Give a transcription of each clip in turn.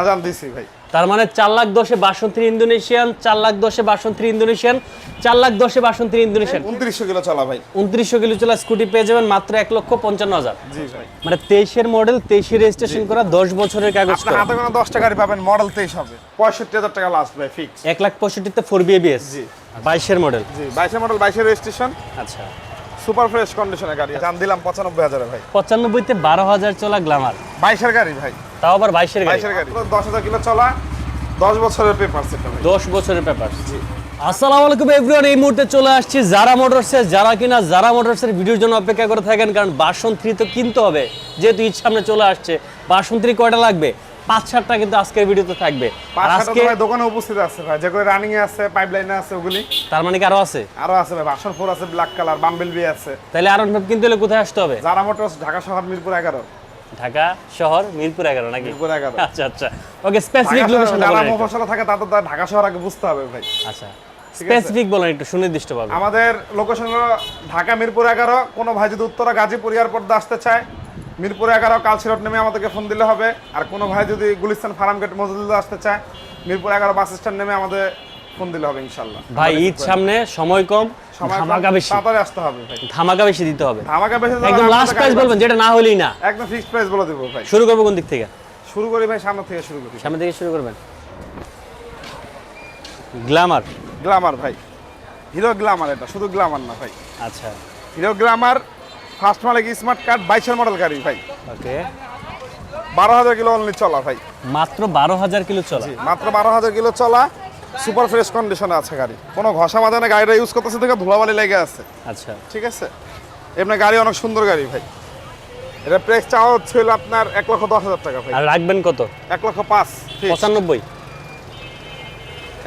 আজান দিছি ভাই। তার মানে চার লাখ দশে বাসন্তী ইন্দোনেশিয়ান চার লাখ দশে বাসন্তী ইন্দোনেশিয়ান চার লাখ দশে বাসন্তী ইন্দোনেশিয়ান। উনত্রিশশো কিলো চলা ভাই। উনত্রিশশো কিলো চলা স্কুটি পেয়ে যাবেন মাত্র এক লক্ষ পঞ্চান্ন হাজার। মানে তেইশের মডেল তেইশে রেজিস্ট্রেশন করা দশ বছরের কাগজ হাতে কোনো দশটা গাড়ি পাবেন মডেল তেইশ হবে। পঁয়ষট্টি হাজার টাকা লাস্ট ভাই ফিক্স এক লাখ পঁয়ষট্টিতে ফোর বিএবিএস জি। বাইশের মডেল জি বাইশের মডেল বাইশের রেজিস্ট্রেশন আচ্ছা। সুপার ফ্রেশ কন্ডিশনের গাড়ি দাম দিলাম পঁচানব্বই হাজারে ভাই। পঁচানব্বইতে বারো হাজার চলা গ্লামার বাইশের গাড়ি ভাই। তাও আবার বাইশের গাড়ি। দশ হাজার কিলো চলা দশ বছরের পেপার দশ বছরের পেপার আসসালামু আলাইকুম এভরিওয়ান এই মুহূর্তে চলে আসছি যারা মোটরসে যারা কিনা যারা মোটরসের ভিডিওর জন্য অপেক্ষা করে থাকেন কারণ বাসন থ্রি তো কিনতে হবে যেহেতু ঈদ সামনে চলে আসছে। বাসন থ্রি কয়টা লাগবে? পাঁচ সাতটা কিন্তু আজকের ভিডিওতে থাকবে। আর আজকে দোকানে উপস্থিত আছে ভাই যেগুলো রানিং এ আছে পাইপ লাইনে আছে ওগুলি। তার মানে কি আরও আছে? আরও আছে ভাই বাসন ফোর আছে ব্ল্যাক কালার বাম্বেল বি আছে। তাহলে আরও কিনতে কোথায় আসতে হবে? যারা মোটরস ঢাকা শহর মিরপুর এগারো। ঢাকা শহর মিরপুর এগারো নাকি? মিরপুর এগারো। আচ্ছা আচ্ছা। ওকে স্পেসিফিক লোকেশন যারা মফসলা থাকে তাদের তো ঢাকা শহর আগে বুঝতে হবে ভাই। আচ্ছা। স্পেসিফিক বলেন একটু সুনির্দিষ্ট পাবে আমাদের লোকেশন হলো ঢাকা মিরপুর এগারো। কোনো ভাই যদি উত্তরা গাজীপুর এয়ারপোর্ট আসতে চায় মিরপুর এগারো কালচিরট নেমে আমাদেরকে ফোন দিলে হবে। আর কোনো ভাই যদি গুলিস্তান ফার্ম গেট মজুদুল্লাহ আসতে চায় মিরপুর এগারো বাস স্ট্যান্ড নেমে আমাদের ফোন দিলে হবে ইনশাল্লাহ ভাই ঈদ সামনে সময় কম ধামাকা বেশি। তাড়াতাড়ি আসতে হবে ভাই। ধামাকা বেশি দিতে হবে। ধামাকা বেশি একদম লাস্ট প্রাইস বলবেন যেটা না হলেই না। একদম ফিক্সড প্রাইস বলে দেবো ভাই। শুরু করব কোন দিক থেকে? শুরু করি ভাই সামনে থেকে শুরু করি। সামনে থেকে শুরু করবেন। গ্ল্যামার গ্লামার ভাই। হিরো গ্লামার এটা শুধু গ্লামার না ভাই। আচ্ছা। হিরো গ্লামার ফার্স্ট মালিক স্মার্ট কার্ড বাইশের মডেল গাড়ি ভাই। ওকে। বারো হাজার কিলো অনলি চলা ভাই। মাত্র বারো হাজার কিলো চলা। মাত্র বারো হাজার কিলো চলা। সুপার ফ্রেশ কন্ডিশনে আছে গাড়ি। কোনো ঘষা না গাড়িটা ইউজ করতেছে থেকে ধুলাবালি লেগে আছে। আচ্ছা। ঠিক আছে? এমনি গাড়ি অনেক সুন্দর গাড়ি ভাই। এটা প্রাইস চাওয়া হলো আপনার এক লক্ষ দশ হাজার টাকা ভাই। আর রাখবেন কত? এক লক্ষ পাঁচ পঁচানব্বই।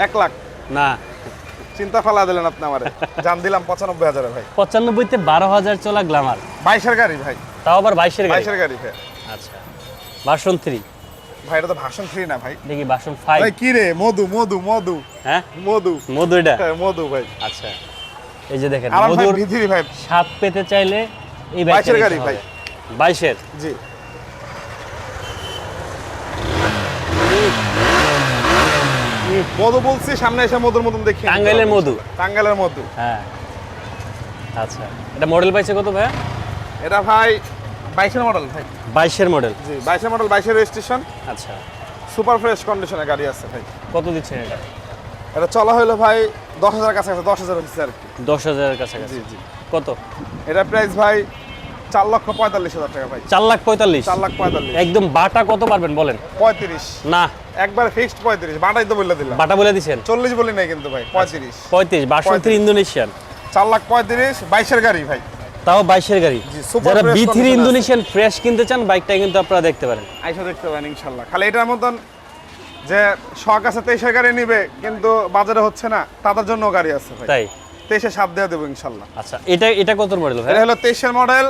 এক লাখ। না। চিন্তা ফালা দিলেন আপনি আমার। জান দিলাম পঁচানব্বই হাজারে ভাই। পঁচানব্বইতে বারো হাজার চলা গ্ল্যামার বাইশের গাড়ি ভাই। তাও আবার বাইশের গাড়ি? বাইশের গাড়ি ভাই। আচ্ছা। বাসন থ্রি ভাই এটা তো ভাষণ ফ্রি না ভাই। দেখি বাসন ফাইভ ভাই কি রে? মধু মধু মধু। হ্যাঁ? মধু। মধু এটা? হ্যাঁ, মধু ভাই। আচ্ছা। এই যে দেখেন মধুর ভাই। স্বাদ পেতে চাইলে এই বাইশের গাড়ি ভাই। ভাই। বাইশের? জি। মধু বলছি সামনে এসে মধুর মতন দেখি টাঙ্গাইলের মধু? টাঙ্গাইলের মধু। হ্যাঁ। আচ্ছা। এটা মডেল পাইছে কত ভাইয়া? এটা ভাই বাইশের মডেল ভাই। বাইশের মডেল জি বাইশের মডেল বাইশের রেজিস্ট্রেশন আচ্ছা। সুপার ফ্রেশ কন্ডিশনের গাড়ি আছে ভাই। কত দিচ্ছেন এটা? এটা চলা হলো ভাই দশ হাজার কাছাকাছি দশ হাজার হচ্ছে আর কি। দশ হাজারের কাছাকাছি। জি জি। কত? এটা প্রাইস ভাই চার লক্ষ পঁয়তাল্লিশ হাজার টাকা ভাই। চার লাখ পঁয়তাল্লিশ। চার লাখ পঁয়তাল্লিশ। একদম বাটা কত পারবেন বলেন? পঁয়ত্রিশ। না। একবার ফিক্সড পঁয়ত্রিশ বাটাই তো বলে দিলাম। বাটা বলে দিছেন? চল্লিশ বলি নাই কিন্তু ভাই পঁয়ত্রিশ। পঁয়ত্রিশ বাসন্তী ইন্দোনেশিয়ান। চার লাখ পঁয়ত্রিশ বাইশের গাড়ি ভাই। তাও বাইশের গাড়ি। যারা বি থ্রি ইন্দোনেশিয়ান ফ্রেশ কিনতে চান বাইকটা কিন্তু আপনারা দেখতে পারেন। আইসা দেখতে পারেন ইনশাল্লাহ। খালি এটার মতন যে শখ আছে তেইশের গাড়ি নিবে কিন্তু বাজারে হচ্ছে না তাদের জন্য গাড়ি আছে তাই? তেইশে সাপ দেওয়া দেবো ইনশাল্লাহ। আচ্ছা এটা এটা কত মডেল এটা হলো তেইশের মডেল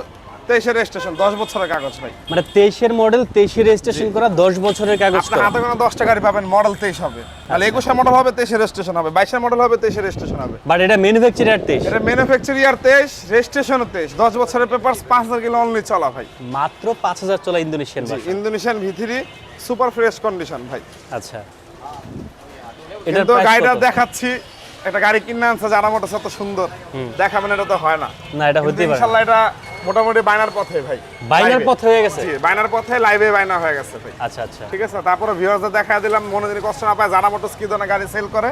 তেইশের রেজিস্ট্রেশন দশ বছরের কাগজ ভাই। মানে তেইশের মডেল তেইশে রেজিস্ট্রেশন করা দশ বছরের কাগজ আপনার হাতে কোনো দশটা গাড়ি পাবেন মডেল তেইশ হবে। তাহলে একুশের মডেল হবে তেইশের রেজিস্ট্রেশন হবে। বাইশের মডেল হবে তেইশের রেজিস্ট্রেশন হবে। বাট এটা ম্যানুফ্যাকচারার তেইশ। এটা ম্যানুফ্যাকচার তেইশ রেজিস্ট্রেশনও তেইশ। দশ বছরের পেপার পাঁচ হাজার কিলো অনলি চলা ভাই। মাত্র পাঁচ হাজার চলা ইন্দোনেশিয়ান ইন্দোনেশিয়ান ভিথিরি সুপার ফ্রেশ কন্ডিশন ভাই। আচ্ছা। কিন্তু price গাড়িটা দেখাচ্ছি একটা গাড়ি কিনে আনছে যারা মোটর এত সুন্দর। দেখাবেন এটা তো হয় না। না এটা হতে পারে এটা মোটামুটি বাইনার পথে ভাই। বাইনার। পথ হয়ে গেছে? জি বাইনার পথে লাইভে বাইনা হয়ে গেছে ভাই। আচ্ছা আচ্ছা। ঠিক আছে তারপরে ভিউয়ার্সদের দেখা দিলাম মনে যদি কষ্ট না পায় যারা মোটরস কি ধরনের গাড়ি সেল করে?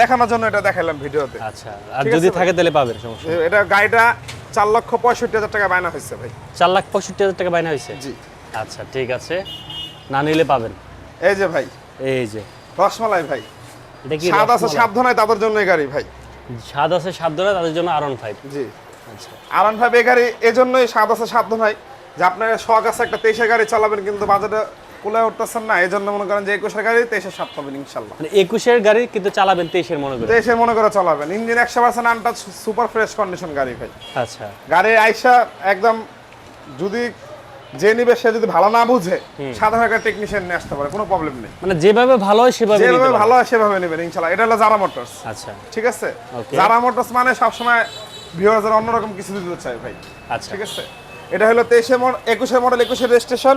দেখানোর জন্য এটা দেখাইলাম ভিডিওতে। আচ্ছা আর যদি থাকে তাহলে পাবেন সমস্যা এটা গাড়িটা চার লক্ষ পঁয়ষট্টি হাজার টাকা বাইনা হয়েছে ভাই। চার লাখ পঁয়ষট্টি হাজার টাকা বাইনা হয়েছে? জি। আচ্ছা ঠিক আছে। না নিলে পাবেন। এই যে ভাই। এই যে। রসমালাই ভাই। স্বাদ আছে রসমালাই? সাধ্য তাদের জন্য গাড়ি ভাই। স্বাদ আছে সাত ধরে তাদের জন্য আরন ফাইভ জি। আচ্ছা। আরন ভাই এই গাড়ি এজন্যই স্বাদ আছে সাধ্য নাই যে আপনার শখ আছে একটা তেইশের গাড়ি চালাবেন কিন্তু বাজারে কুলে উঠতেছেন না এই জন্য মনে করেন যে একুশের গাড়ি তেইশের সাত পাবেন ইনশাল্লাহ। মানে একুশের গাড়ি কিন্তু চালাবেন তেইশের মনে করে। তেইশের মনে করে চালাবেন। ইঞ্জিন একশো percent untouch super fresh condition গাড়ি ভাই। আচ্ছা। গাড়ি আইসা একদম যদি যে নিবে সে যদি ভালো না বুঝে সাধারণ একটা টেকনিশিয়ান নিয়ে আসতে পারে কোনো প্রবলেম নেই। মানে যেভাবে ভালো হয় সেভাবে যেভাবে ভালো হয় সেভাবে নেবেন এটা হলো জারা মোটরস আচ্ছা। ঠিক আছে? জারা মোটরস মানে সবসময় অন্যরকম কিছু দিতে চাই ভাই। আচ্ছা। ঠিক আছে? এটা হলো তেইশে একুশের মডেল একুশের রেজিস্ট্রেশন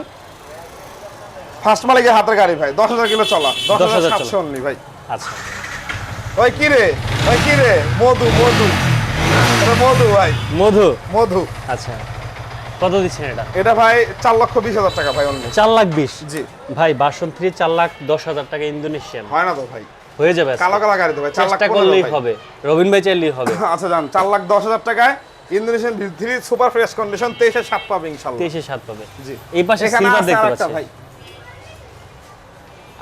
ফার্স্ট মালিকের হাতের গাড়ি ভাই দশ হাজার কিলো চলা দশ হাজার 10,000 সাতশো অনলি ভাই। আচ্ছা। ওই কি রে? ওই কি রে? মধু মধু। মধু ভাই। মধু। মধু। আচ্ছা। কত দিচ্ছেন এটা? এটা ভাই চার লক্ষ বিশ হাজার টাকা ভাই অনলি চার লাখ বিশ? জি। ভাই বাসন থ্রি চার লাখ দশ হাজার টাকা ইন্দোনেশিয়ান। হয় না তো ভাই। হয়ে যাবে কালো কালো গাড়ি তো ভাই চার লাখ করলেই হবে। রবিন ভাই চাইলেই হবে। আচ্ছা যান চার লাখ দশ হাজার টাকায় Indonesian three super fresh condition তেইশে সাত পাবে ইনশাল্লাহ। তেইশে সাত পাবে। জি। এই পাশে সিলভার দেখতে পাচ্ছি। ভাই।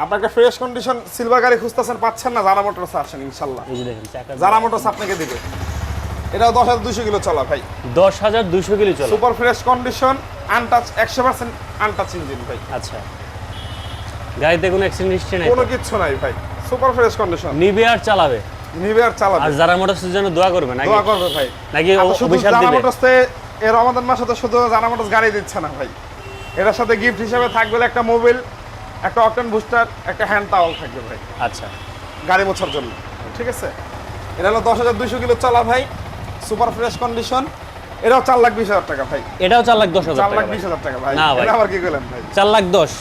আপনাকে ফ্রেশ কন্ডিশন সিলভার গাড়ি খুঁজতেছেন পাচ্ছেন না জারা মোটরস আসেন ইনশাল্লাহ। এই যে দেখেন জারা মোটরস আপনাকে দিবে। এটাও দশ হাজার দুশো কিলো চলা ভাই। দশ হাজার দুশো কিলো চলে। সুপার ফ্রেশ কন্ডিশন আনটাচ একশো পার্সেন্ট আনটাচ ইঞ্জিন ভাই। আচ্ছা। গাড়িতে কোনো অ্যাক্সিডেন্ট হিস্ট্রি নাই কোনো কিচ্ছু নাই ভাই। সুপার ফ্রেশ কন্ডিশন নিবে আর চালাবে? নিবে আর আর চালাবে যারা মোটরসের জন্য দোয়া করবে নাকি? দোয়া করবে ভাই। নাকি আর অভিশাপ দিবে? মোটরসে এর রমাদান মাসে তো শুধু জানা মোটরস গাড়ি দিচ্ছে না ভাই। এটার সাথে গিফট হিসেবে থাকবে একটা মোবিল একটা অকটেন বুস্টার একটা হ্যান্ড টাওয়াল থাকবে ভাই। আচ্ছা। গাড়ি মোছার জন্য। ঠিক আছে? এটা হলো দশ হাজার দুইশো কিলো চলা ভাই। সুপার ফ্রেশ কন্ডিশন এটাও চার লাখ বিশ হাজার টাকা ভাই। এটাও চার লাখ দশ হাজার চার লাখ। বিশ হাজার টাকা ভাই। না ভাই। এটা আবার কি করলেন ভাই? চার লাখ দশ।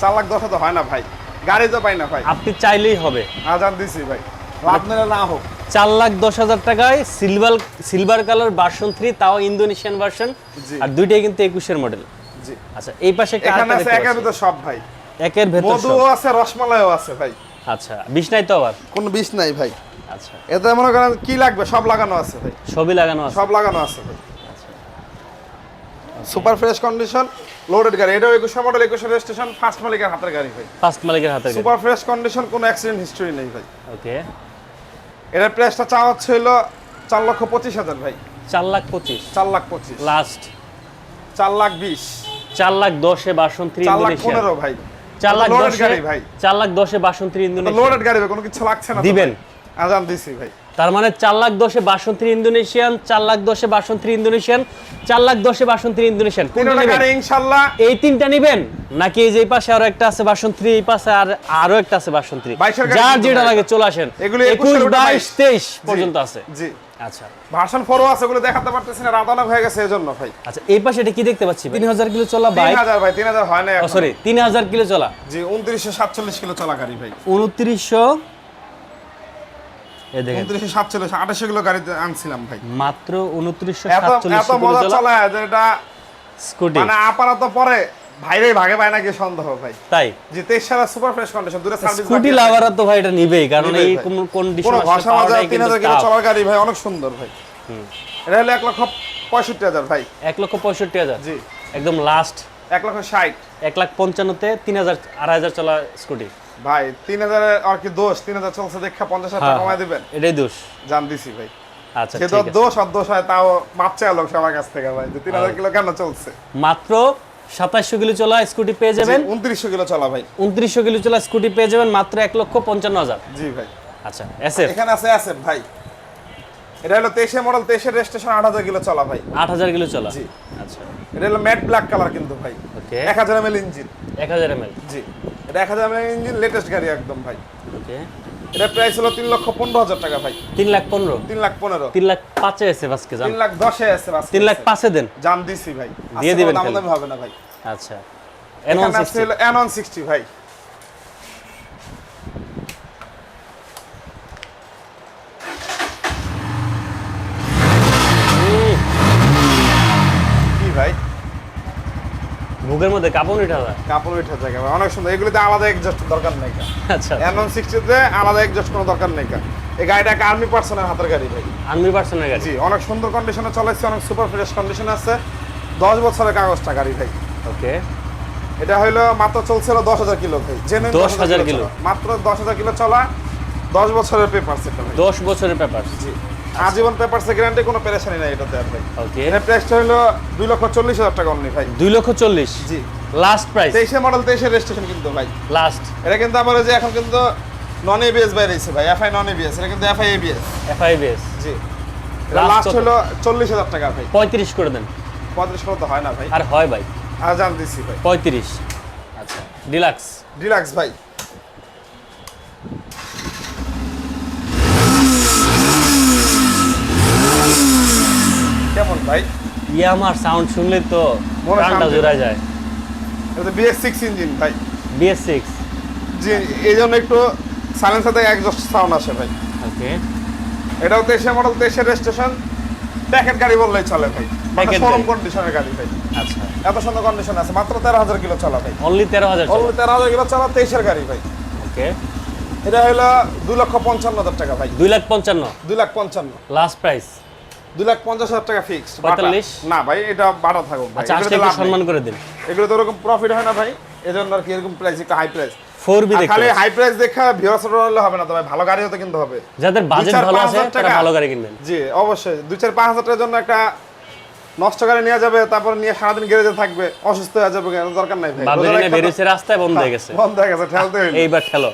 চার লাখ দশ হাজার হয় না ভাই। গাড়ি তো পাই না ভাই। আপনি চাইলেই হবে। আজান দিছি ভাই। লাভ নিলে না হোক। চার লাখ দশ হাজার টাকায় silver silver colour version three তাও ইন্দোনেশিয়ান ভার্সন আর দুইটাই কিন্তু একুশের মডেল জি। আচ্ছা এই পাশে এখানে আছে একের। ভিতর সব ভাই। একের ভেতর সব। মধুও আছে রসমালাইও আছে ভাই। আচ্ছা বিষ নাই তো আবার? কোনো বিষ নাই ভাই। আচ্ছা। এতে মনে করেন কি লাগবে? সব লাগানো আছে ভাই। সবই লাগানো আছে? সব লাগানো আছে ভাই। সুপার ফ্রেশ কন্ডিশন লোডেড গাড়ি। এটাও একুশে মডেল একুশে রেজিস্ট্রেশন ফার্স্ট মালিকের হাতের গাড়ি ভাই। ফার্স্ট মালিকের হাতে সুপার ফ্রেশ কন্ডিশন কোনো অ্যাক্সিডেন্ট হিস্টরি নেই ভাই। ওকে। এটার প্রাইসটা চাওয়া হলো চার লক্ষ পঁচিশ হাজার ভাই। চার লাখ পঁচিশ? চার লাখ পঁচিশ। লাস্ট চার লাখ বিশ। চার লাখ দশে বাসন্তী চার লাখ পনেরো ভাই। চার লাখ দশে গাড়ি ভাই। চার লাখ দশে বাসন্তী ইন্দোনেশিয়ান। লোডেড গাড়ি কোনো কিছু লাগছে না দিবেন? আজান দিছি ভাই। তার মানে চার লাখ দশে বাসন্তী ইন্দোনেশিয়ান চার লাখ দশে বাসন্তী ইন্দোনেশিয়ান চার লাখ দশে বাসন্তী ইন্দোনেশিয়ান। ইনশাল্লাহ। এই তিনটা নেবেন? নাকি এই যে পাশে আরও একটা আছে বাসন্তী এই পাশে আর আরও একটা আছে বাসন্তী? যার যেটা লাগে চলে আসেন। এগুলো একুশ বাইশ। তেইশ পর্যন্ত আছে। জি। আচ্ছা। ভার্সন ফোরও আছে ওগুলো দেখাতে পারতেছি না রাতানো হয়ে গেছে এজন্য ভাই। আচ্ছা এই পাশে এটা কি দেখতে পাচ্ছি তিন হাজার কিলো চলা তিন বাইক হাজার ভাই তিন হাজার হয় না সরি তিন হাজার কিলো চলা। জি উনত্রিশশো সাতচল্লিশ কিলো চলা গাড়ি ভাই। উনত্রিশশো এই দেখেন। উনত্রিশশো সাতচল্লিশ আঠাশশো কিলো গাড়িতে আনছিলাম ভাই। মাত্র উনত্রিশশো এত মজা চলা যে এটা স্কুটি। মানে আপাতত পরে ভাইরে ভাগে পায় নাকি সন্দেহ ভাই। তাই? যে তেইশ সালের সুপার ফ্রেশ কন্ডিশন দূরে সার্ভিস স্কুটি লাভাররা তো ভাই এটা নিবেই কারণ এই ভাই। কন্ডিশন পুরো ঘষা মাজা তিন হাজার কিলো চলার গাড়ি ভাই অনেক সুন্দর ভাই। এটা হলো এক লক্ষ পঁয়ষট্টি হাজার ভাই। এক লক্ষ পঁয়ষট্টি হাজার? জি। একদম লাস্ট এক লক্ষ ষাট। এক লাখ পঞ্চান্নতে তিন হাজার আড়াই হাজার চলা স্কুটি। ভাই তিন হাজারের আর কি দোষ? তিন হাজার চলছে দেখা পঞ্চাশ হাজার হ্যাঁ, টাকা কমায় দিবেন। এটাই দোষ। জান দিছি ভাই। আচ্ছা সে তো দোষ আর দোষ হয় তাও মাপ লোক সবার কাছ থেকে ভাই তিন হাজার কিলো কেন চলছে? মাত্র সাতাশশো কিলো চলা স্কুটি পেয়ে যাবেন। উনত্রিশশো কিলো চলা ভাই। উনত্রিশশো কিলো চলা স্কুটি পেয়ে যাবেন মাত্র এক লক্ষ পঞ্চান্ন হাজার। জি ভাই। আচ্ছা এসএফ। এখানে আছে আছে ভাই। এটা হলো তেইশে মডেল তেইশের রেজিস্ট্রেশন আট হাজার কিলো চলা ভাই। আট হাজার কিলো চলা। জি। আচ্ছা। এটা হলো ম্যাট ব্ল্যাক কালার কিন্তু ভাই। এক হাজার এমএল ইঞ্জিন। এক হাজার এম এল। জি। এটা এক হাজার ইঞ্জিন লেটেস্ট গাড়ি একদম ভাই। ওকে এটা প্রাইস হলো তিন লক্ষ পনেরো হাজার টাকা ভাই। তিন লাখ পনেরো? তিন লাখ পনেরো। তিন লাখ পাঁচে আছে জান। তিন লাখ দশে আছে বাস তিন লাখ পাঁচে দেন। জান দিছি ভাই। দিয়ে দিবেন দাম দাম হবে না ভাই। আচ্ছা। এন এখানে এন ওয়ান সিক্সটি ভাই কি ভাই বুকের মধ্যে কাপড় উঠা যায় কাপড় উঠে ভাই অনেক সুন্দর। এগুলিতে আলাদা এক্সস্ট দরকার নেই আচ্ছা। ওয়ান সিক্সটিতে আলাদা এক্সস্ট কোনো দরকার নেই এই গাড়িটা একটা আর্মি পার্সনের হাতের গাড়ি ভাই। আনবি পার্সনের গাড়ি? জি অনেক সুন্দর কন্ডিশনে চলেছে অনেক সুপার ফ্রেশ কন্ডিশন আছে। দশ বছরের কাগজটা গাড়ি ভাই। ওকে এটা হইল মাত্র চলছিল দশ হাজার কিলো ভাই। Genuine 10,000 kilo. মাত্র দশ হাজার কিলো চলা দশ বছরের পেপার সেটা দশ বছরের পেপার জি। আজীবন পেপার গ্যারান্টি কোনো পেরেশানি নাই এটাতে আর ভাই। ওকে এটা প্রাইসটা হলো দুই লক্ষ চল্লিশ হাজার টাকা অনলি ভাই। দুই লক্ষ চল্লিশ? জি। লাস্ট প্রাইস তেইশে মডেল তেইশে রেজিস্ট্রেশন কিন্তু ভাই। লাস্ট এটা কিন্তু ওই যে এখন কিন্তু নন এবিএস বাইরেছে ভাই এফআই নন এবিএস এটা কিন্তু এফআই এবিএস এফআইবিএস জি। এটা Last লাস্ট হলো চল্লিশ হাজার টাকা ভাই। পঁয়ত্রিশ করে দেন। পঁয়ত্রিশ তো হয় না ভাই। আর হয় ভাই? আর জান দিচ্ছি ভাই। পঁয়ত্রিশ। আচ্ছা। ডিলাক্স ডিলাক্স ভাই। ভাই। ইয়ামার সাউন্ড শুনলে তো মনে প্রাণটা জোড়া যায়। এটা বিএস সিক্স ইঞ্জিন ভাই। বিএস সিক্স যে এই জন্য একটু সাইলেন্সার থেকে একজস্ট সাউন্ড আসে ভাই। ওকে। এটাও তেইশের মডেল তেইশের রেজিস্ট্রেশন প্যাকেট গাড়ি বললেই চলে ভাই। মানে শোরুম কন্ডিশনের গাড়ি ভাই। আচ্ছা। এত সুন্দর কন্ডিশন আছে মাত্র তেরো হাজার কিলো চলা ভাই। অনলি তেরো হাজার অলরেডি তেরো হাজার কিলো চলা তেইশের গাড়ি ভাই। ওকে। এটা হলো দুই লক্ষ পঞ্চান্ন হাজার টাকা ভাই। দুই লাখ পঞ্চান্ন। দুই লাখ পঞ্চান্ন। লাস্ট প্রাইস দুই লাখ পঞ্চাশ হাজার টাকা ফিক্স পঁয়তাল্লিশ? না ভাই এটা বাড়া থাকুক ভাই। আচ্ছা। সম্মান করে দিন। এগুলো তো ওরকম প্রফিট হয় না ভাই। এই জন্য আর কি এরকম প্রাইস একটু হাই প্রাইস ফোর বি খালি হাই প্রাইস দেখা ভিউয়ার্স হলে হবে না তো ভাই। ভালো গাড়ি হতে কিন্তু হবে। যাদের বাজেট ভালো আছে তারা ভালো গাড়ি কিনবেন। জি অবশ্যই। দুই চার পাঁচ হাজার টাকার জন্য একটা নষ্ট গাড়ি নিয়ে যাবে তারপর নিয়ে সারাদিন গ্যারেজে থাকবে অসুস্থ হয়ে যাবে এর দরকার নাই ভাই। বাবুরি বেরিয়েছে রাস্তায় বন্ধ হয়ে গেছে। বন্ধ হয়ে গেছে ঠেলতে হইল এইবার খেলো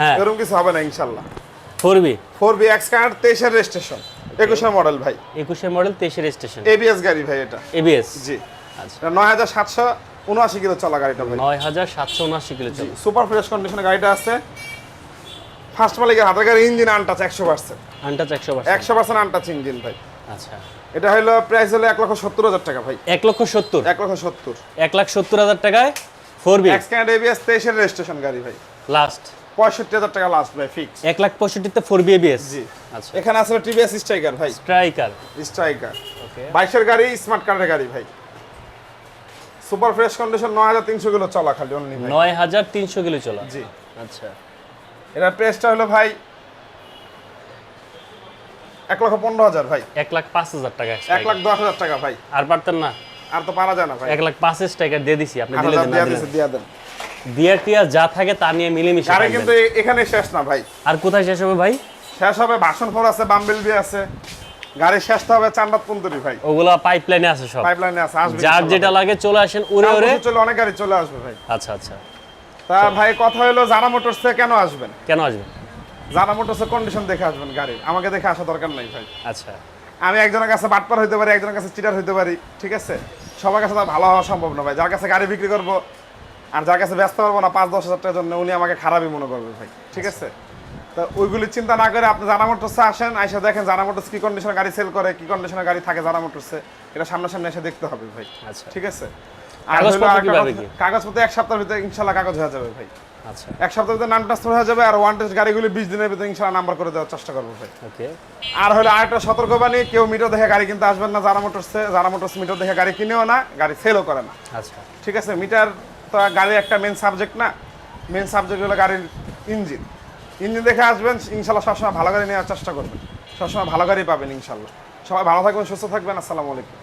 হ্যাঁ। এরকম কিছু হবে না B four B X card তেইশের রেজিস্ট্রেশন একুশের মডেল ভাই। একুশের মডেল তেইশের স্টেশন এবিএস গাড়ি ভাই এটা। এবিএস জি। আচ্ছা। নয় হাজার সাতশো উনআশি কিলো চলা গাড়িটা ভাই। নয় হাজার সাতশো উনআশি কিলো সুপার ফ্রেশ কন্ডিশনে গাড়িটা আছে। ফার্স্ট মালিকের হাতের গাড়ি ইঞ্জিন আনটাচ একশো পার্সেন্ট আনটাচ একশো পার্সেন্ট একশো পার্সেন্ট আনটাচ ইঞ্জিন ভাই। আচ্ছা। এটা হলো প্রাইস হলো এক লক্ষ সত্তর হাজার টাকা ভাই। এক লক্ষ সত্তর? এক লক্ষ সত্তর। এক লাখ সত্তর হাজার টাকায় ফোর বি এক্স ক্যান্ড এবিএস তেইশের রেজিস্ট্রেশন গাড়ি ভাই। লাস্ট পঁয়ষট্টি হাজার টাকা লাস্ট ভাই ফিক্স এক লাখ পঁয়ষট্টিতে ফোর বি জি। আচ্ছা। এখানে আসলে টিভিএস স্ট্রাইকার ভাই। স্ট্রাইকার স্ট্রাইকার ওকে বাইশের গাড়ি স্মার্ট কার্ডের গাড়ি ভাই। সুপার ফ্রেশ কন্ডিশন নয় হাজার তিনশো কিলো চলা খালি অনলি ভাই। নয় হাজার তিনশো কিলো চলা। জি। আচ্ছা। এটার প্রাইসটা হলো ভাই এক লক্ষ পনেরো হাজার ভাই। এক লাখ পাঁচ হাজার টাকা এক লাখ দশ হাজার টাকা ভাই। আর পারতেন না? আর তো পারা যায় না ভাই। এক লাখ পাঁচ স্ট্রাইকার দিয়ে দিছি আপনি দেন, দিয়া দিছে, দিয়া দেন। দিয়ার টিয়ার যা থাকে তা নিয়ে মিলেমিশে থাকবেন। কিন্তু এখানে শেষ না ভাই। আর কোথায় শেষ হবে ভাই? শেষ হবে ভাষণ ফোর আছে বাম্বেল বি আছে। গাড়ি শেষ হবে চান্দাত ভাই। ওগুলা পাইপ লাইনে আছে সব। পাইপলাইনে আছে আসবে যার যেটা লাগে চলে আসেন উড়ে কাল উড়ে চলে অনেক গাড়ি চলে আসবে ভাই। আচ্ছা আচ্ছা। তা ভাই কথা হলো জানা মোটরসে কেন আসবেন? কেন আসবে জানা মোটরসের কন্ডিশন দেখে আসবেন গাড়ি। আমাকে দেখে আসা দরকার নাই ভাই। আচ্ছা। আমি একজনের কাছে বাটপার হইতে পারি একজনের কাছে চিটার হইতে পারি ঠিক আছে? সবার কাছে তো ভালো হওয়া সম্ভব না ভাই। যার কাছে গাড়ি বিক্রি করব আর যার কাছে ব্যস্ত পারব না পাঁচ দশ হাজার টাকার জন্য উনি আমাকে খারাপই মনে করবে ভাই ঠিক আছে? তো ওইগুলি চিন্তা না করে আপনি জানা মোটরসে আসেন আইসা দেখেন জানা মোটরস কি কন্ডিশনে গাড়ি সেল করে কি কন্ডিশনে গাড়ি থাকে জানা মোটরসে এটা সামনাসামনি এসে দেখতে হবে ভাই আচ্ছা। ঠিক আছে? আর কাগজপত্র এক সপ্তাহের ভিতরে ইনশাল্লাহ কাগজ হয়ে যাবে ভাই। আচ্ছা। এক সপ্তাহের ভিতরে নাম ট্রান্সফার হয়ে যাবে আর ওয়ান টেস্ট গাড়িগুলি বিশ দিনের ভিতরে ইনশাল্লাহ নাম্বার করে দেওয়ার চেষ্টা করব ভাই। ওকে। আর হলো আরেকটা সতর্কবাণী কেউ মিটার দেখে গাড়ি কিনতে আসবেন না যারা মোটরসে যারা মোটরস মিটার দেখে গাড়ি কিনেও না গাড়ি সেলও করে না। আচ্ছা। ঠিক আছে? মিটার তো গাড়ির একটা মেন সাবজেক্ট না? মেন সাবজেক্ট হলো গাড়ির ইঞ্জিন ইঞ্জিন দেখে আসবেন, ইনশাল্লাহ সবসময় ভালো গাড়ি নেওয়ার চেষ্টা করবেন। সবসময় ভালো গাড়ি পাবেন, ইনশাল্লাহ। সবাই ভালো থাকবেন, সুস্থ থাকবেন, আসসালামু আলাইকুম।